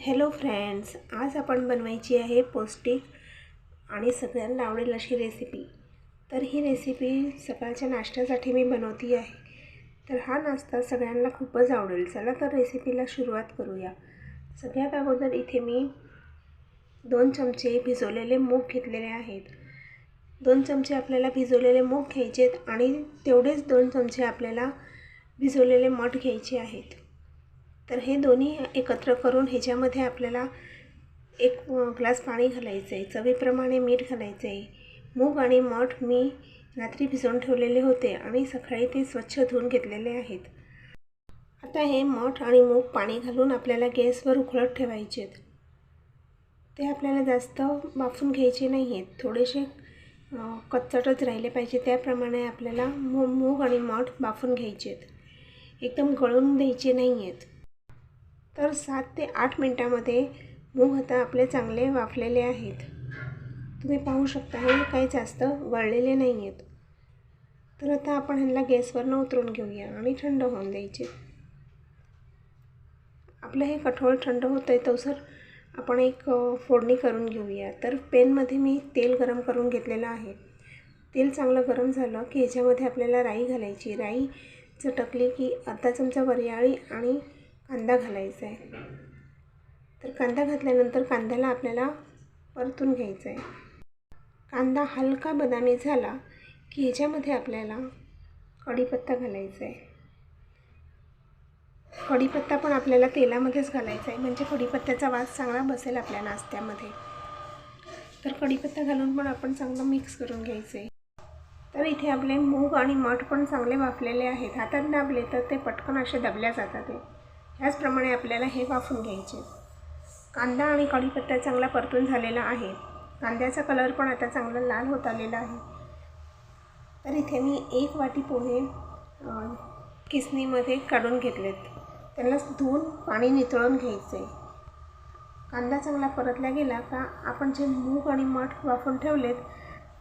Hello friends आज आपण बनवायची आहे पौष्टिक आणि सगळ्यांना आवडेल अशी रेसिपी तर ही रेसिपी सकाळच्या नाश्त्यासाठी मी बनवती आहे. तर हा नाश्ता सगळ्यांना खूपच आवडेल. चला तर रेसिपीला सुरुवात करूया. सगळ्यात अगोदर इथे मी दोन चमचे भिजवलेले मूग घेतलेले आहेत. दोन चमचे आपल्याला भिजवलेले मूग घ्यायचे आहेत आणि तेवढेच दोन चमचे आपल्याला भिजवलेले मठ घ्यायचे आहेत. तर हे दोन्ही एकत्र करून ह्याच्यामध्ये आपल्याला एक ग्लास पाणी घालायचं आहे चवीप्रमाणे मीठ घालायचं आहे मूग आणि मठ मी रात्री भिजवून ठेवलेले होते आणि सकाळी ते स्वच्छ धुवून घेतलेले आहेत. आता हे मठ आणि मूग पाणी घालून आपल्याला गॅसवर उकळत ठेवायचे आहेत ते आपल्याला जास्त वाफून घ्यायचे नाही आहेत थोडेसे कच्चटच राहिले पाहिजे. त्याप्रमाणे आपल्याला मू मूग आणि मठ बाफून घ्यायचे आहेत एकदम गळून द्यायचे नाही आहेत तर सात ते आठ मिनटामध्ये मूग आता आपले चांगले वाफलेले आहेत. तुम्ही पाहू शकता हे काही जास्त वळलेले नाही आहेत तर आता आपण ह्यांना गॅसवरनं उतरून घेऊया आणि थंड होऊन द्यायचे. आपलं हे कठोळ थंड होतं आहे तसर आपण एक फोडणी करून घेऊया. तर पेनमध्ये मी तेल गरम करून घेतलेलं आहे. तेल चांगलं गरम झालं की ह्याच्यामध्ये आपल्याला राई घालायची. राई चटकली की अर्धा चमचा वरियाळी आणि कांदा घालायचा आहे. तर कांदा घातल्यानंतर कांद्याला आपल्याला परतून घ्यायचं आहे. कांदा हलका बदामी झाला की ह्याच्यामध्ये आपल्याला कढीपत्ता घालायचा आहे. कढीपत्ता पण आपल्याला तेलामध्येच घालायचा आहे. म्हणजे कढीपत्त्याचा वास चांगला बसेल आपल्या नाश्त्यामध्ये. तर कढीपत्ता घालून पण आपण चांगलं मिक्स करून घ्यायचं आहे. तर इथे आपले मूग आणि मठ पण चांगले वाफलेले आहेत. हातात दाबले तर ते पटकन असे दबल्या जातात. त्याचप्रमाणे आपल्याला हे वाफून घ्यायचे. कांदा आणि कढीपत्ता चांगला परतून झालेला आहे. कांद्याचा कलर पण आता चांगला लाल होत आलेला आहे. तर इथे मी एक वाटी पोहे किसणीमध्ये काढून घेतलेत. त्यांना धुवून पाणी नितळून घ्यायचं. आहे कांदा चांगला परतला गेला का आपण जे मूग आणि मठ वाफून ठेवलेत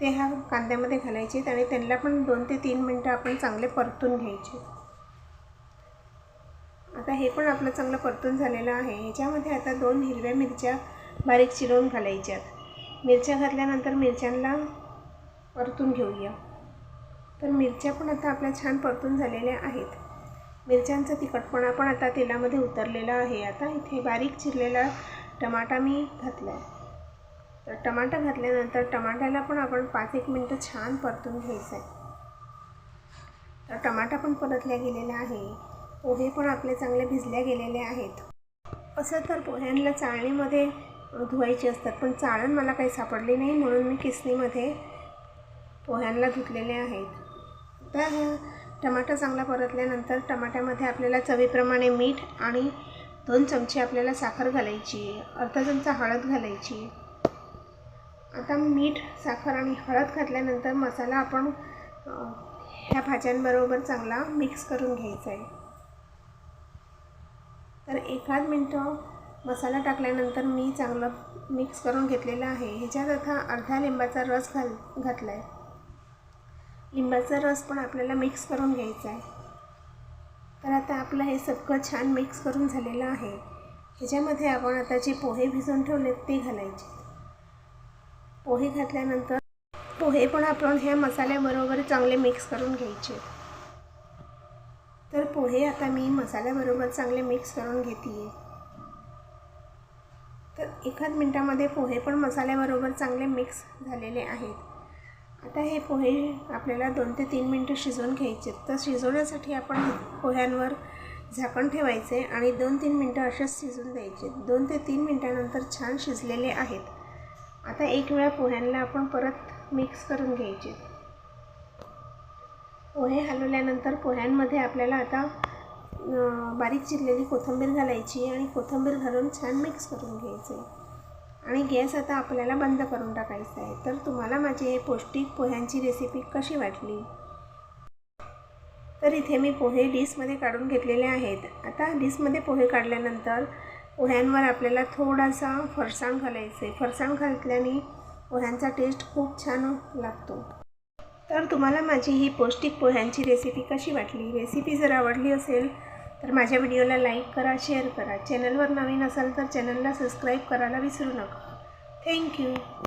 ते ह्या कांद्यामध्ये घालायचे आणि त्यांना पण दोन ते तीन मिनटं आपण चांगले परतून घ्यायचे. आता हे पण आपलं चांगलं परतून झालेलं आहे. ह्याच्यामध्ये आता दोन हिरव्या मिरच्या बारीक चिरवून घालायच्यात. मिरच्या घातल्यानंतर मिरच्यांना परतून घेऊया. तर मिरच्या पण आता आपल्या छान परतून झालेल्या आहेत. मिरच्यांचा तिखटपणा पण आता तेलामध्ये उतरलेला आहे. आता इथे बारीक चिरलेला टमाटा मी घातला आहे तर टमाटा घातल्यानंतर टमाट्याला पण आपण पाच एक मिनटं छान परतून घ्यायचं आहे तर टमाटा पण परतल्या गेलेला आहे. पोहे पण आपले चांगले भिजल्या गेलेले आहेत. असं तर पोह्यांना चाळणीमध्ये धुवायचे असतात पण चाळण मला काही सापडली नाही म्हणून मी किसणीमध्ये पोह्यांना धुतलेले आहेत. तर टमाटा चांगला परतल्यानंतर टमाट्यामध्ये आपल्याला चवीप्रमाणे मीठ आणि दोन चमचे आपल्याला साखर घालायची अर्धा चमचा हळद घालायची. आता मीठ साखर आणि हळद घातल्यानंतर मसाला आपण ह्या भाज्यांबरोबर चांगला मिक्स करून घ्यायचा आहे. तर एखाद मिनटं मसाला टाकल्यानंतर मी चांगलं मिक्स करून घेतलेलं आहे. ह्याच्यात आता अर्धा लिंबाचा रस घाल घातला आहे लिंबाचा रस पण आपल्याला मिक्स करून घ्यायचा आहे. तर आता आपलं हे सगळं छान मिक्स करून झालेलं आहे. ह्याच्यामध्ये आपण आता जे पोहे भिजवून ठेवले ते घालायचे. पोहे घातल्यानंतर पोहे पण आपण ह्या मसाल्याबरोबर चांगले मिक्स करून घ्यायचे. तर पोहे आता मी मसाल्याबरोबर चांगले मिक्स करून घेते आहे तर एखाद मिनटामध्ये पोहे पण मसाल्याबरोबर चांगले मिक्स झालेले आहेत. आता हे पोहे आपल्याला दोन ते तीन मिनटं शिजवून घ्यायचे. तर शिजवण्यासाठी आपण पोह्यांवर झाकण ठेवायचे आणि दोन तीन मिनटं असेच शिजून द्यायचे. दोन ते तीन मिनटानंतर छान शिजलेले आहेत. आता एक वेळा पोह्यांना आपण परत मिक्स करून घ्यायचे. पोहे हलवल्यानंतर पोह्यांमध्ये आपल्याला आता बारीक चिरलेली कोथिंबीर घालायची आणि कोथिंबीर घालून छान मिक्स करून घ्यायचे. आणि गॅस आता आपल्याला बंद करून टाकायचा आहे. तर तुम्हाला माझी हे पौष्टिक पोह्यांची रेसिपी कशी वाटली? तर इथे मी पोहे डिशमध्ये काढून घेतलेले आहेत. आता डिशमध्ये पोहे काढल्यानंतर पोह्यांवर आपल्याला थोडासा फरसाण घालायचं. आहे फरसाण घातल्याने पोह्यांचा टेस्ट खूप छान लागतो. तर तुम्हाला माझी ही पौष्टिक पोह्यांची रेसिपी कशी वाटली? रेसिपी जर आवडली असेल तर माझ्या व्हिडिओला लाईक करा शेअर करा. चॅनलवर नवीन असाल तर चॅनलला सबस्क्राईब करायला विसरू नका. थँक्यू